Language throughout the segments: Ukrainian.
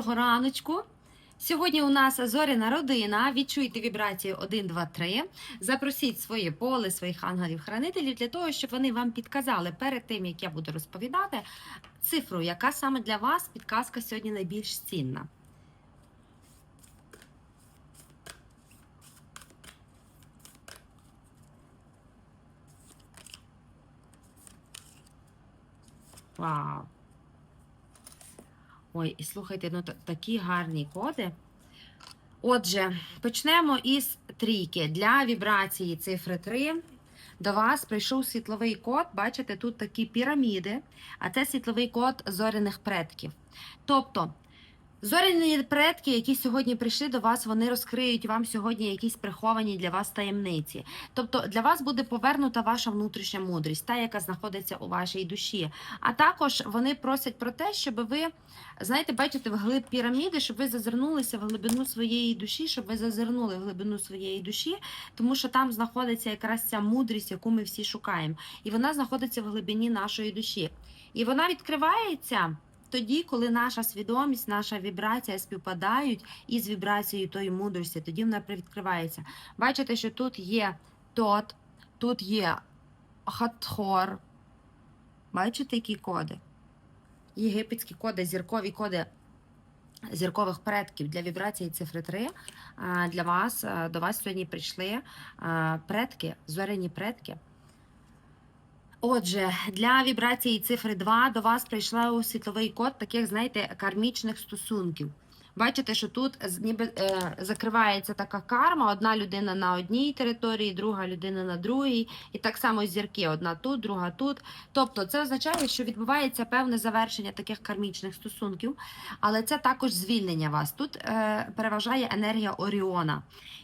Доброго раночку. Сьогодні у нас зоряна родина. Відчуйте вібрацію 1, 2, 3. Запросіть своє поле, своїх ангелів-хранителів для того, щоб вони вам підказали перед тим, як я буду розповідати, цифру, яка саме для вас підказка сьогодні найбільш цінна. Вау! Ой, і слухайте, ну такі гарні коди. Отже, почнемо із трійки. Для вібрації цифри 3 до вас прийшов світловий код. Бачите, тут такі піраміди, а це світловий код зоряних предків. Тобто, зоряні предки, які сьогодні прийшли до вас, вони розкриють вам сьогодні якісь приховані для вас таємниці. Тобто для вас буде повернута ваша внутрішня мудрість, та, яка знаходиться у вашій душі. А також вони просять про те, щоб ви, знаєте, бачите, в глиб піраміди, щоб ви зазирнулися в глибину своєї душі, щоб ви зазирнули в глибину своєї душі, тому що там знаходиться якраз ця мудрість, яку ми всі шукаємо. І вона знаходиться в глибині нашої душі. І вона відкривається. Тоді, коли наша свідомість, наша вібрація співпадають із вібрацією тої мудрості, тоді вона відкривається. Бачите, що тут є тот, тут є хатхор. Бачите, які коди? Єгипетські коди, зіркові коди зіркових предків для вібрації цифри 3. Для вас до вас сьогодні прийшли предки, зоряні предки. Отже, для вібрації цифри 2 до вас прийшла світловий код таких, знаєте, кармічних стосунків. Бачите, що тут ніби е, закривається така карма: одна людина на одній території, друга людина на другій, і так само зірки: одна тут, друга тут. Тобто, це означає, що відбувається певне завершення таких кармічних стосунків, але це також звільнення вас. Тут е, переважає енергія Оріона.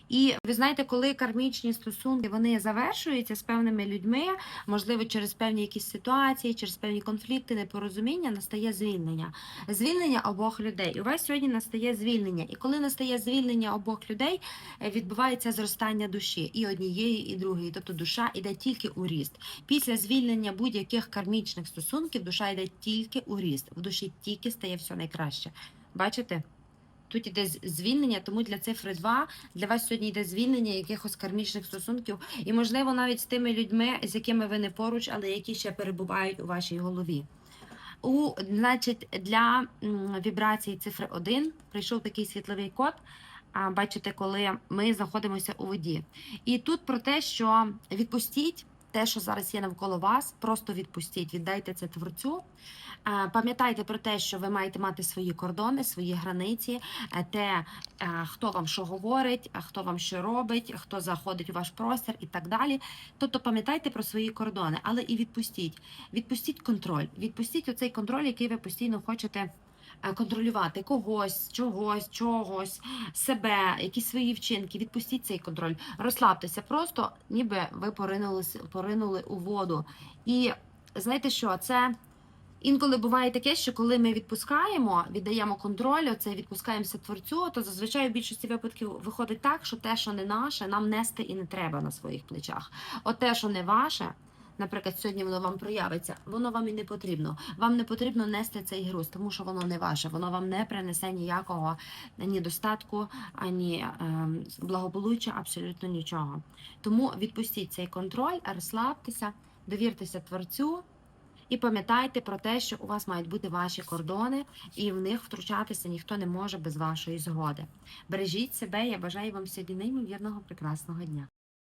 І ви знаєте, коли кармічні стосунки вони завершуються з певними людьми, можливо, через певні якісь ситуації, через певні конфлікти, непорозуміння, настає звільнення. Звільнення обох людей. У вас сьогодні настає звільнення. І коли настає звільнення обох людей, е, відбувається зростання душі і однієї, і другої. Тобто душа йде тільки у ріст. Після звільнення будь-яких кармічних стосунків душа йде тільки у ріст. В душі тільки стає все найкраще. Бачите? Тут іде звільнення, тому для цифри 2 для вас сьогодні йде звільнення якихось кармічних стосунків, і, можливо, навіть з тими людьми, з якими ви не поруч, але які ще перебувають у вашій голові. У, значить, для вібрації цифри 1 прийшов такий світловий код. Бачите, коли ми знаходимося у воді. І тут про те, що відпустіть те, що зараз є навколо вас, просто відпустіть, віддайте це творцю. Е, Пам'ятайте про те, що ви маєте мати свої кордони, свої границі, е, те, е, хто вам що говорить, хто вам що робить, хто заходить у ваш простір і так далі. Тобто пам'ятайте про свої кордони, але і відпустіть. Відпустіть контроль. Відпустіть оцей контроль, який ви постійно хочете. Е, Контролювати когось, чогось, чогось, себе, якісь свої вчинки. Відпустіть цей контроль, розслабтеся, просто ніби ви поринули, поринули у воду. І знаєте що? Це Інколи буває таке, що коли ми відпускаємо, віддаємо контроль, це відпускаємося творцю, то зазвичай у більшості випадків виходить так, що те, що не наше, нам нести і не треба на своїх плечах. От те, що не ваше, наприклад, сьогодні воно вам проявиться, воно вам і не потрібно. Вам не потрібно нести цей груз, тому що воно не ваше, воно вам не принесе ніякого ні достатку, ані ем, благополуччя, абсолютно нічого. Тому відпустіть цей контроль, розслабтеся, довіртеся творцю. І пам'ятайте про те, що у вас мають бути ваші кордони, і в них втручатися ніхто не може без вашої згоди. Бережіть себе, я бажаю вам сьогодні неймовірного прекрасного дня.